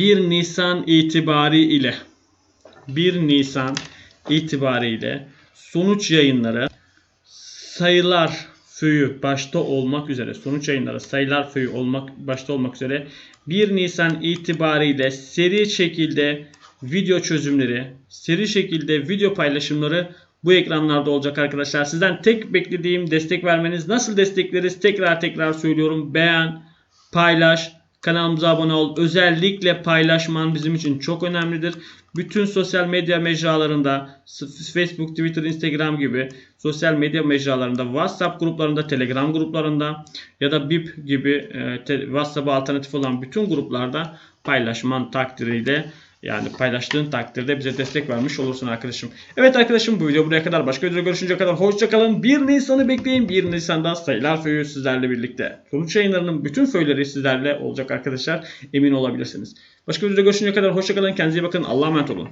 1 Nisan itibariyle 1 Nisan itibariyle sonuç yayınları sayılar föyü başta olmak üzere sonuç yayınları sayılar föyü olmak başta olmak üzere 1 Nisan itibariyle seri şekilde video çözümleri, seri şekilde video paylaşımları bu ekranlarda olacak arkadaşlar. Sizden tek beklediğim destek vermeniz. Nasıl destekleriz? Tekrar tekrar söylüyorum. Beğen, paylaş, kanalımıza abone ol. Özellikle paylaşman bizim için çok önemlidir. Bütün sosyal medya mecralarında Facebook, Twitter, Instagram gibi sosyal medya mecralarında, WhatsApp gruplarında, Telegram gruplarında ya da BIP gibi e, WhatsApp'a alternatif olan bütün gruplarda paylaşman takdiriyle yani paylaştığın takdirde bize destek vermiş olursun arkadaşım. Evet arkadaşım bu video buraya kadar. Başka videoda görüşünceye kadar hoşçakalın. 1 Nisan'ı bekleyin. 1 Nisan'da sayılar föyü sizlerle birlikte. Sonuç yayınlarının bütün föyleri sizlerle olacak arkadaşlar. Emin olabilirsiniz. Başka videoda görüşünceye kadar hoşçakalın. Kendinize iyi bakın. Allah'a emanet olun.